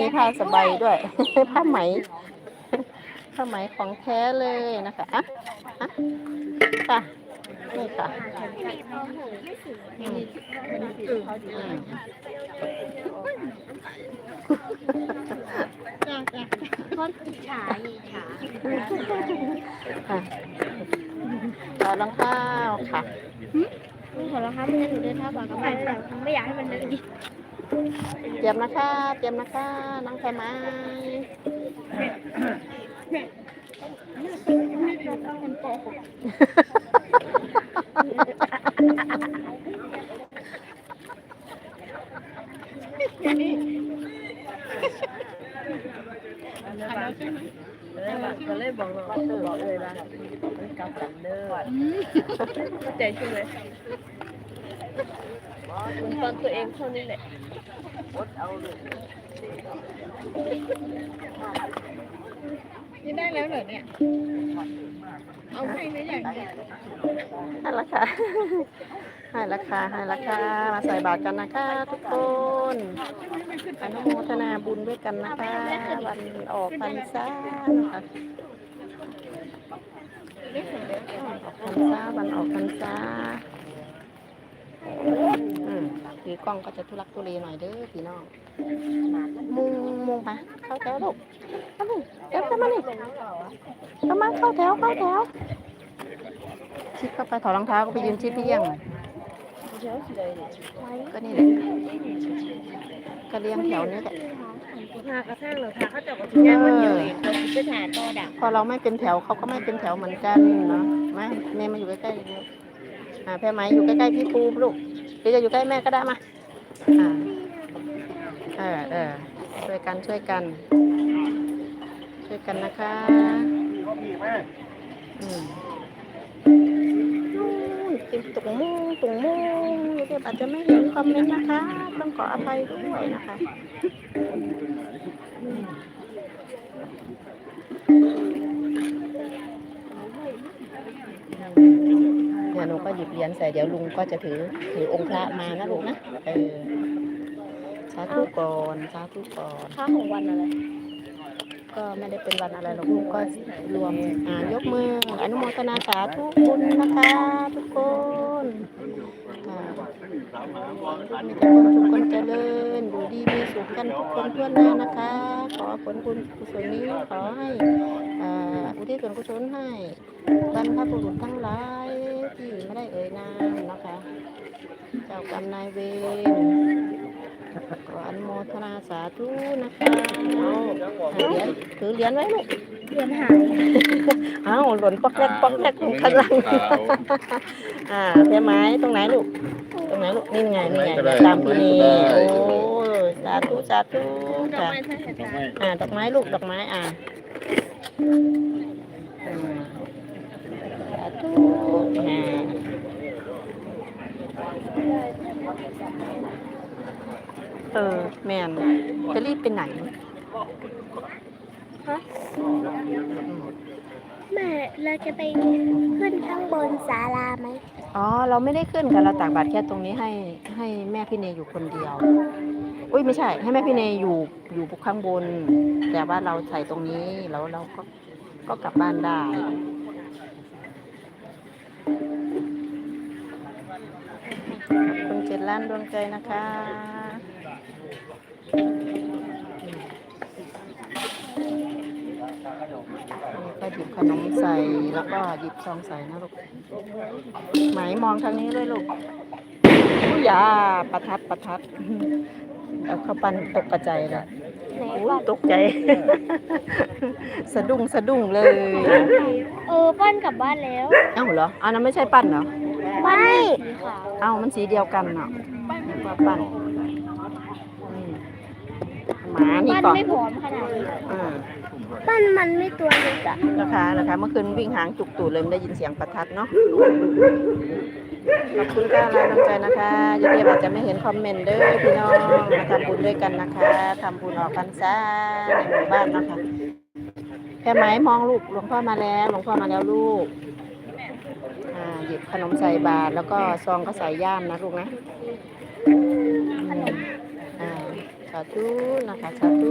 มีผ้าสบายด้วย ผ้าไหม ผ้าไหมของแท้เลยนะคะอะอะค่ะนี่ค่ะอืมอืมคนอิจฉาอิจฉาค่ะต่อรองเท้าค่ะลูกขอแล้วครับไม่ได้หนูเดินเท้าเปล่ากับแม่แต่ไม่อยากให้มันเดินดิ เตรียมนะคะเตรียมนะคะน้องแพรไม้ก็เลยบอกเราว่าเออเลยนะมันกลับกันเด้อเข้าใจใช่ไหมเหมือน ตอนตัวเองเท่านี้แหละนี่ได้แล้วเหรอเนี่ย เอาให้ไม่อย่างเดียวให้ราคา ให้ราคาให้ราคามาใส่บาตรกันนะคะทุกคนอนุโมทนาบุญด้วยกันนะคะ วันออกพรรษานะคะออกพรรษาวันออกพรรษาอืมถือ กล้องก็จะทุลักทุเลหน่อยเด้อพี่น้องมุงมุงไปเข้าแถวลูกเข้ามาเดี๋ยวเข้ามานี่เข้ามาเข้าแถวเข้าแถวชิดเข้าไปถอดรองเท้าก็ไปยืนชิดเที่ยงเช้าสิเลยเนี่ยก็นี่แหละก็เลี้ยงแถวนี้แหละพากระทั่งเราพาเขาจับกับที่ย่างมันเดียวเองเราไปถ่ายต่อดักพอเราไม่เป็นแถวเขาก็ไม่เป็นแถวเหมือนกันเนาะมาแม่มาอยู่ใกล้ๆเลยลูกอ่าแพ่ไหมอยู่ใกล้ๆพี่ปูลูก หรือจะอยู่ใกล้แม่ก็ได้มาอ่าเออเออช่วยกันช่วยกัน ช่วยกันนะคะอืมติมตุงมุงตุงมุงเด็กอาจจะไม่เห็นคอมเมนต์นะคะ ต้องขออภัยด้วยนะคะ เดี๋ยวหนูก็หยิบเหรียญใส่เดี๋ยวลุงก็จะถือถือองค์พระมานะลูกนะเออสาธุก่อนสาธุก่อนค่าของวันอะไร ก็ไม่ได้เป็นวันอะไรหรอกลูกก็รวมอ่ายกมืออนุโมทนาสาธุบุญนะคะทุกคนอ่ามีแต่คนทุกคนเจริญอยู่ดีมีสุขกันทุกคนทั่วหน้านะคะ ขอผลบุญกุศลนี้ขอให้อ่าอุทิศส่วนกุศลให้บรรพบุรุษทั้งหลาย ที่ไม่ได้เอ่ยนามนะคะ เจ้ากรรมนายเวรขออนุโมทนาสาธุนะคะเอาเหรียญถือเหรียญไว้ลูกเรียนหายอ้าวหล่นปอกแรกปอกแรกลงข้างล่างอ่าเพียไม้ตรงไหนลูกตรงไหนลูกนี่ไงนี่ไงตามที่นี่โอ้ยสาธุสาธุดอกค่ะไม้ท่านเห็นไหมอ่าดอกไม้ลูกดอกไม้อ่าอืมสาธุ อ่าเออ แม่นจะรีบไปไหนแม่เราจะไปขึ้นข้างบนศาลาไหมอ๋อ เราไม่ได้ขึ้นกันเราตากบาตรแค่ตรงนี้ให้ให้แม่พี่เนยอยู่คนเดียว อุ้ยไม่ใช่ ให้แม่พี่เนยอยู่อยู่ข้างบน แต่ว่าเราใส่ตรงนี้แล้วเราก็ก็กลับบ้านได้ขอบ คุณเจ็ดล้านดวงใจนะคะก็หยิบขนมใส่แล้วก็หยิบซองใส่นะลูกไหมมองทางนี้เลยลูกอุ้ยอยาประทัดประทัดเอาเข้าปันตกกระใจละ อุ้ยก่อนตกใจ สะดุ้งสะดุ้งเลย เออปั้นกลับบ้านแล้วเอ้าเหรออันนั้นไม่ใช่ปั้นเหรอไม่ สีขาว เอ้ามันสีเดียวกันเนาะนึกว่าปั้นอืม หมานี่ปั้นก่อนไม่ผอมขนาดนี้อืมปั้นมันไม่ตัวเล็กอะนะคะนะคะเมื่อคืนวิ่งหางจุกตูดเลยไม่ได้ยินเสียงประทัดเนาะขอบคุณค่ะรายน้ำใจนะคะยูเทียบอาจจะไม่เห็นคอมเมนต์เด้อพี่น้องมาทำบุญด้วยกันนะคะทำบุญออกพรรษาในหมู่บ้านนะคะแค่ไหมมองลูกหลวงพ่อมาแล้วหลวงพ่อมาแล้วลูกอ่าหยิบขนมใส่บาตรแล้วก็ซองก็ใส่ย่ามนะลูกนะอ่าสาธุนะคะสาธุ